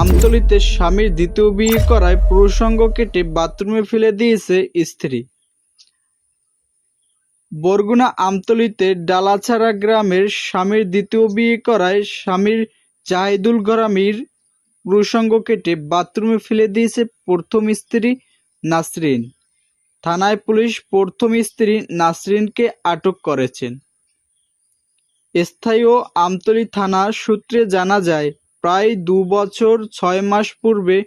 আমতলিতে স্বামীর দ্বিতীয় বিয়ে করায় প্রসঙ্গ কেটে বাথরুমে ফেলে দিয়েছে স্ত্রী। বরগুনা আমতলিতে ডালাছাড়া গ্রামের স্বামীর দ্বিতীয় বিয়ে করায় স্বামীর জাহিদুল গরামির প্রসঙ্গ কেটে বাথরুমে ফেলে দিয়েছে প্রথম স্ত্রী নাসরিন। থানায় পুলিশ প্রথম স্ত্রী নাসরিনকে আটক করেছেন স্থানীয় আমতলি থানা সূত্রে জানা যায় প্রায় দু বছর ছয় মাস পূর্বে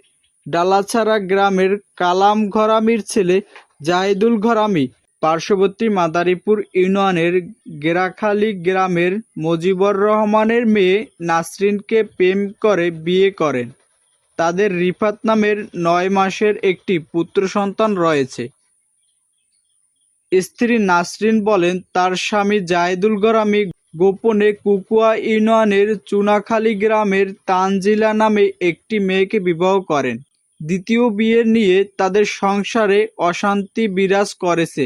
ডালাছাড়া গ্রামের কালাম ঘরামির ছেলে জাহিদুল ঘরামি পার্শ্ববর্তী মাদারীপুর ইউনিয়নের গেরাখালী গ্রামের মজিবর রহমানের মেয়ে নাসরিনকে প্রেম করে বিয়ে করেন। তাদের রিফাত নামের নয় মাসের একটি পুত্র সন্তান রয়েছে। স্ত্রী নাসরিন বলেন, তার স্বামী জাহিদুল গরামি গোপনে কুকুয়া ইউনিয়নের চুনাখালী গ্রামের তানজিলা নামে একটি মেয়েকে বিবাহ করেন। দ্বিতীয় বিয়ে নিয়ে তাদের সংসারে অশান্তি বিরাজ করেছে।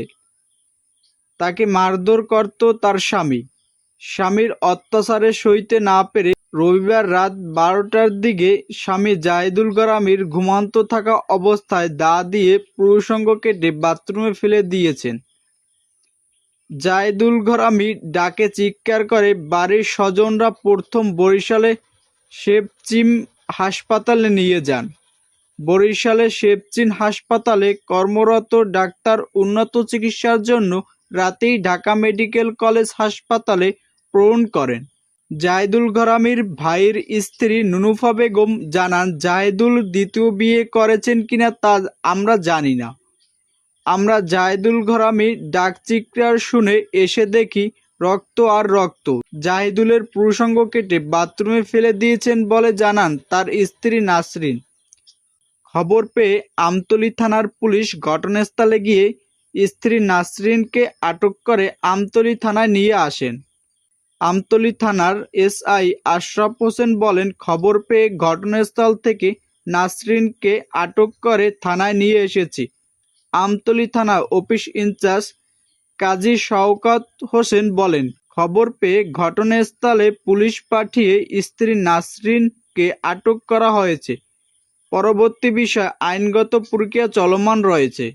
তাকে মারধর করত তার স্বামী। স্বামীর অত্যাচারে সইতে না পেরে রবিবার রাত বারোটার দিকে স্বামী জাহিদুল গরামির ঘুমান্ত থাকা অবস্থায় দা দিয়ে পুরুষঙ্গ কেটে বাথরুমে ফেলে দিয়েছেন। জাহিদুল ঘরামি ডাকে চিৎকার করে, বাড়ির স্বজনরা প্রথম বরিশালে শেপচিম হাসপাতালে নিয়ে যান। বরিশালে শেপচিন হাসপাতালে কর্মরত ডাক্তার উন্নত চিকিৎসার জন্য রাতেই ঢাকা মেডিকেল কলেজ হাসপাতালে প্রেরণ করেন। জায়দুল ঘরামির ভাইয়ের স্ত্রী নুনুফা বেগম জানান, জায়দুল দ্বিতীয় বিয়ে করেছেন কিনা তা আমরা জানি না। আমরা জাহিদুল ঘরামি ডাক চিৎকার শুনে এসে দেখি রক্ত আর রক্ত। জাহিদুলের প্রসঙ্গ কেটে বাথরুমে ফেলে দিয়েছেন বলে জানান তার স্ত্রী নাসরিন। খবর পেয়ে আমতলী থানার পুলিশ ঘটনাস্থলে গিয়ে স্ত্রী নাসরিনকে আটক করে আমতলি থানায় নিয়ে আসেন। আমতলী থানার এসআই আশরাফ হোসেন বলেন, খবর পেয়ে ঘটনাস্থল থেকে নাসরিনকে আটক করে থানায় নিয়ে এসেছি। আমতলী থানা office in charge Kazi Shawkat Hossain বলেন, খবর পেয়ে ঘটনাস্থলে পুলিশ পাঠিয়ে স্ত্রী নাসরিনকে আটক করা হয়েছে। পরবর্তী বিষয় আইনগত প্রক্রিয়া চলমান রয়েছে।